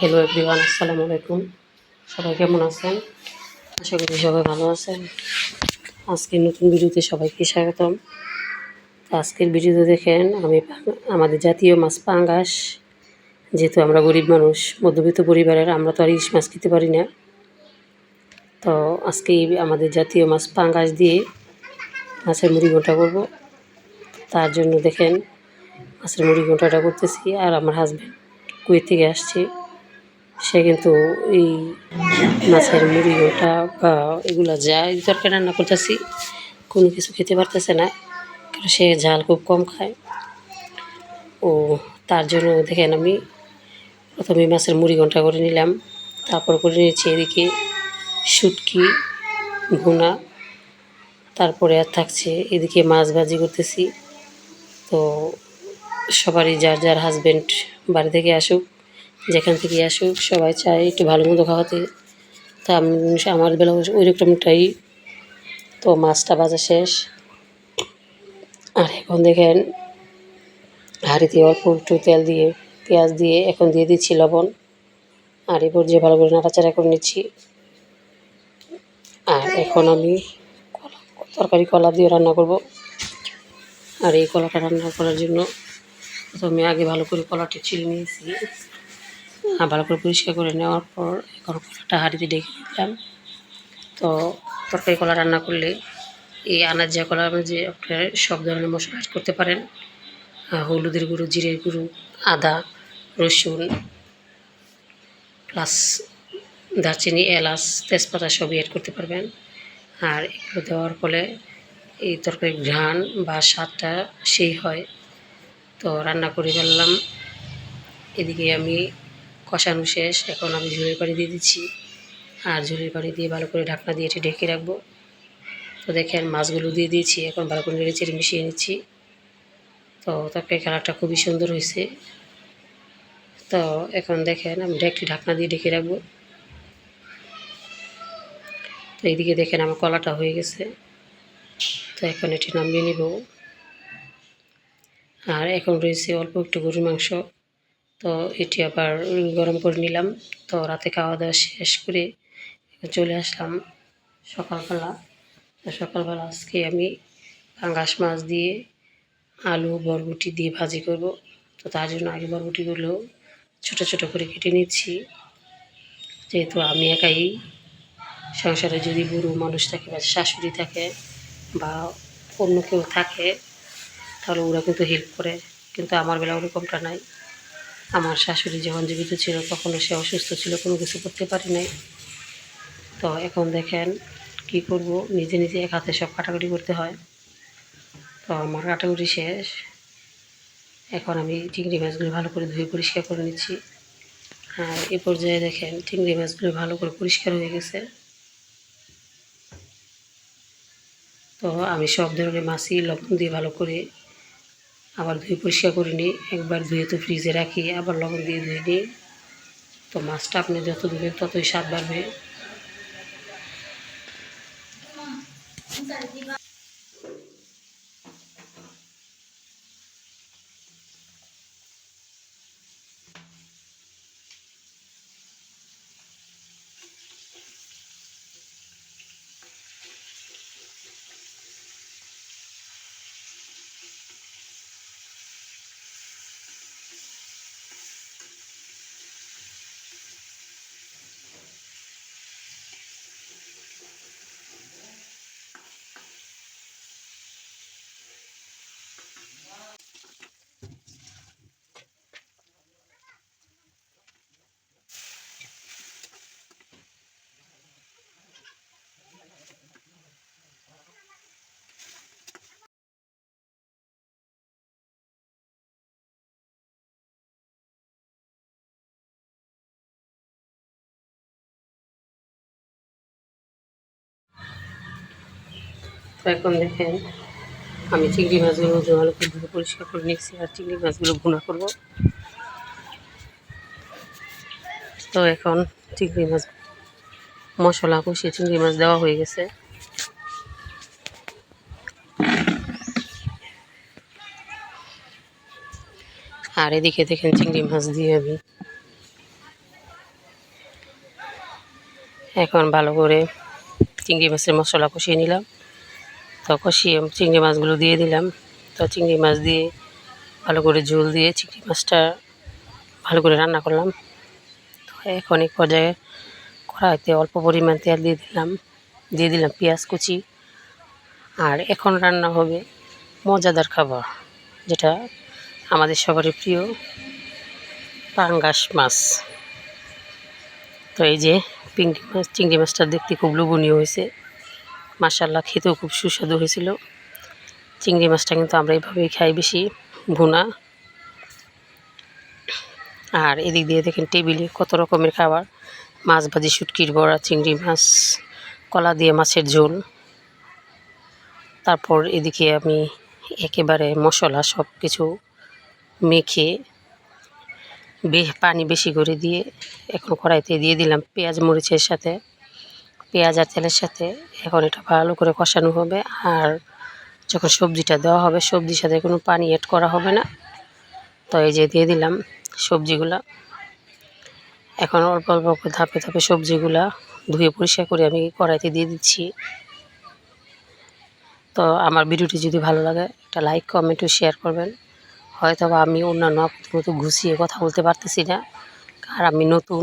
Hello everyone আসসালামু আলাইকুম সবাই কেমন আছেন? আশা করি সবাই ভালো আছেন। আজকের নতুন ভিডিওতে সবাইকে স্বাগতম। আজকের ভিডিওতে দেখেন, আমি আমাদের জাতীয় মাছ পাঙ্গাস। যেহেতু আমরা গরিব মানুষ, মধ্যবিত্ত পরিবারের, আমরা তো আর ইলিশ মাছ খেতে পারি না। তো আজকে আমাদের জাতীয় মাছ পাঙ্গাস দিয়ে মাছের মুড়ি ঘণ্টা করব। তার জন্য দেখেন, মাছের মুড়ি ঘন্টাটা করতেছি। আর আমার হাজব্যান্ড কুয়েত থেকে আসছে। সে কিন্তু এই মাছের মুড়ি ঘণ্টা বা এগুলো যা এই তরকারি রান্না করতেছি, কোনো কিছু খেতে পারতেছে না, কারণ সে ঝাল খুব কম খায়। ও তার জন্য দেখেন আমি প্রথমে মাছের মুড়ি ঘণ্টা করে নিলাম, তারপর করে নিয়েছি এদিকে শুটকি, ভুনা, তারপরে আর থাকছে এদিকে মাছ ভাজি করতেছি। তো সবারই যার যার হাজব্যান্ড বাড়ি থেকে আসুক যেখান থেকে আসুক, সবাই চায় একটু ভালো মন্দ খাওয়াতে। তা আমি আমার বেলা ওই রকমটাই। তো মাছটা ভাজা শেষ। আর এখন দেখেন, হাঁড়িতে অল্প একটু তেল দিয়ে, পেঁয়াজ দিয়ে এখন দিয়ে দিচ্ছি লবণ। আর এরপর যে ভালো করে নাড়াচাড়া করে নিচ্ছি। আর এখন আমি কলা তরকারি কলা দিয়ে রান্না করব। আর এই কলাটা রান্না করার জন্য প্রথমে আগে ভালো করে কলাটি ছিলে নিয়েছি। ভালো করে পরিষ্কার করে নেওয়ার পর এখন কলাটা হাঁড়িতে ডেকে দিলাম। তো তরকারি কলা রান্না করলে এই আনাজ যা কলার মধ্যে আপনার সব ধরনের মশলা করতে পারেন হলুদের গুঁড়ো, জিরের গুঁড়ো, আদা, রসুন প্লাস দারচিনি, এলাচ, তেজপাতা সবই অ্যাড করতে পারবেন। আর এগুলো দেওয়ার ফলে এই তরকারির ঘ্রাণ বা স্বাদটা সেই হয়। তো রান্না করে ফেললাম। এদিকে আমি কষানো শেষ, এখন আমি ঝুলের পানি দিয়ে দিচ্ছি। আর ঝুলের পানি দিয়ে ভালো করে ঢাকনা দিয়ে এটি ঢেকে রাখব। তো দেখেন, মাছগুলো দিয়ে দিয়েছি, এখন ভালো করে নেড়ে চেড়ে মিশিয়ে নিচ্ছি। তো তরকারি কালারটা খুবই সুন্দর হয়েছে। তো এখন দেখেন, আমি একটি ঢাকনা দিয়ে ঢেকে রাখব। তো এইদিকে দেখেন, আমার কলাটা হয়ে গেছে। তো এখন এটি নামিয়ে নেব। আর এখন রয়েছে অল্প একটু গরুর মাংস। তো এটি আবার গরম করে নিলাম। তো রাতে খাওয়া দাওয়া শেষ করে চলে আসলাম সকালবেলা। তো সকালবেলা আজকে আমি পাঙ্গাস মাছ দিয়ে আলু, বরবটি দিয়ে ভাজি করব। তো তার জন্য আগে বরবটিগুলো ছোট ছোট করে কেটে নিচ্ছি। যেহেতু আমি একাই সংসারে যদি বুড়ো মানুষ থাকে বা শাশুড়ি থাকে বা অন্য কেউ থাকে, তাহলে ওরা কিন্তু হেল্প করে। কিন্তু আমার বেলা ওরকমটা নাই। আমার শাশুড়ি যখন জীবিত ছিল তখনও সে অসুস্থ ছিল, কোনো কিছু করতে পারি নাই। তো এখন দেখেন কি করব, নিজে নিজে এক হাতে সব কাটাকুটি করতে হয়। তো আমার কাটাকুটি শেষ। এখন আমি চিংড়ি মাছগুলো ভালো করে ধুয়ে পরিষ্কার করে নিচ্ছি। আর এ পর্যায়ে দেখেন চিংড়ি মাছগুলো ভালো করে পরিষ্কার হয়ে গেছে। তো আমি সব ধরনের মাছই লবণ দিয়ে ভালো করে আবার ধুয়ে পরিষ্কার করে নিই। একবার ধুয়ে তো ফ্রিজে রাখি, আবার লবণ দিয়ে ধুয়ে নিই। তো মাছটা আপনি যত ধুবেন ততই স্বাদ বাড়বে। এখন দেখেন, আমি চিংড়ি মাছগুলো ভালো করে পরিষ্কার করে নিচ্ছি আর চিংড়ি মাছগুলো ভুনা করব। তো এখন চিংড়ি মাছ, মশলা কষিয়ে চিংড়ি মাছ দেওয়া হয়ে গেছে। আর এদিকে দেখেন চিংড়ি মাছ দিয়ে আমি এখন ভালো করে চিংড়ি মাছের মশলা কষিয়ে নিলাম। তো কষিয়ে চিংড়ি মাছগুলো দিয়ে দিলাম। তো চিংড়ি মাছ দিয়ে ভালো করে ঝোল দিয়ে চিংড়ি মাছটা ভালো করে রান্না করলাম। তো এখন এক পর্যায়ে কড়াইতে অল্প পরিমাণ তেল দিয়ে দিলাম দিয়ে দিলাম পেঁয়াজ কুচি। আর এখন রান্না হবে মজাদার খাবার, যেটা আমাদের সবারই প্রিয়, পাঙ্গাস মাছ। তো এই যে পিংড়ি মাছ, চিংড়ি মাছটা দেখতে খুব লোভনীয় হয়েছে। মাসাল্লাহ খেতেও খুব সুস্বাদু হয়েছিল। চিংড়ি মাছটা কিন্তু আমরা এইভাবেই খাই বেশি, ভুনা। আর এদিক দিয়ে দেখেন টেবিলে কত রকমের খাবার। মাছ ভাজি, শুটকির বড়া, চিংড়ি মাছ, কলা দিয়ে মাছের ঝোল। তারপর এদিকে আমি একেবারে মশলা সব কিছু মেখে বে, পানি বেশি করে দিয়ে এখন কড়াইতে দিয়ে দিলাম পেঁয়াজ মরিচের সাথে। পেঁয়াজ আর তেলের সাথে এখন এটা ভালো করে কষানো হবে আর যখন সবজিটা দেওয়া হবে, সবজির সাথে কোনো পানি অ্যাড করা হবে না। তো এই যে দিয়ে দিলাম সবজিগুলা। এখন অল্প অল্প ধাপে ধাপে সবজিগুলা ধুয়ে পরিষ্কার করে আমি কড়াইতে দিয়ে দিচ্ছি। তো আমার ভিডিওটি যদি ভালো লাগে, একটা লাইক কমেন্ট শেয়ার করবেন। হয়তো আমি অন্যান্য আপনাদের মতো গুছিয়ে কথা বলতে পারতেছি না আর আমি নতুন।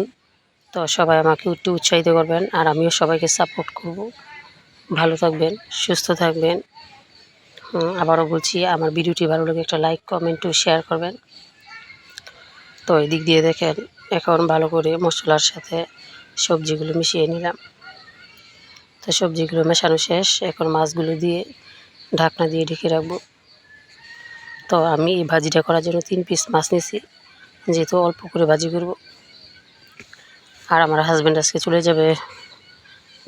তো সবাই আমাকে একটু উৎসাহিত করবেন আর আমিও সবাইকে সাপোর্ট করব। ভালো থাকবেন, সুস্থ থাকবেন। আবারও বলছি, আমার ভিডিওটি ভালো লাগে একটা লাইক কমেন্ট ও শেয়ার করবেন। তো এই দিক দিয়ে দেখেন, এখন ভালো করে মশলার সাথে সবজিগুলো মিশিয়ে নিলাম। তো সবজিগুলো মেশানো শেষ, এখন মাছগুলো দিয়ে ঢাকনা দিয়ে ঢেকে রাখব। তো আমি এই ভাজিটা করার জন্য তিন পিস মাছ নিয়েছি, যেহেতু অল্প করে ভাজি করব। আর আমার হাজব্যান্ড আজকে চলে যাবে।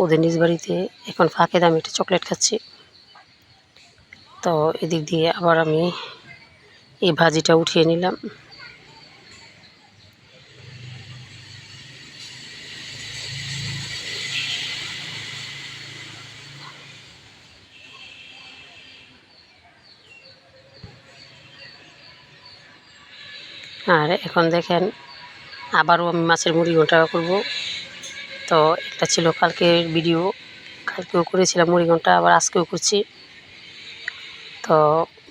ওদের নিজ বাড়িতে। এখন ফাঁকে দামে একটা চকলেট খাচ্ছি। তো এদিক দিয়ে আবার আমি এই ভাজিটা উঠিয়ে নিলাম। আর এখন দেখেন আবারও আমি মাছের মুড়ি ঘণ্টা করব। তো এটা ছিল কালকের ভিডিও কালকেও করেছিলাম মুড়ি ঘণ্টা, আবার আজকেও করছি। তো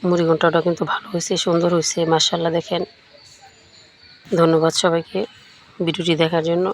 মুড়ি ঘন্টাটা কিন্তু ভালো হয়েছে, সুন্দর হয়েছে মার্শাল্লাহ দেখেন। ধন্যবাদ সবাইকে ভিডিওটি দেখার জন্য।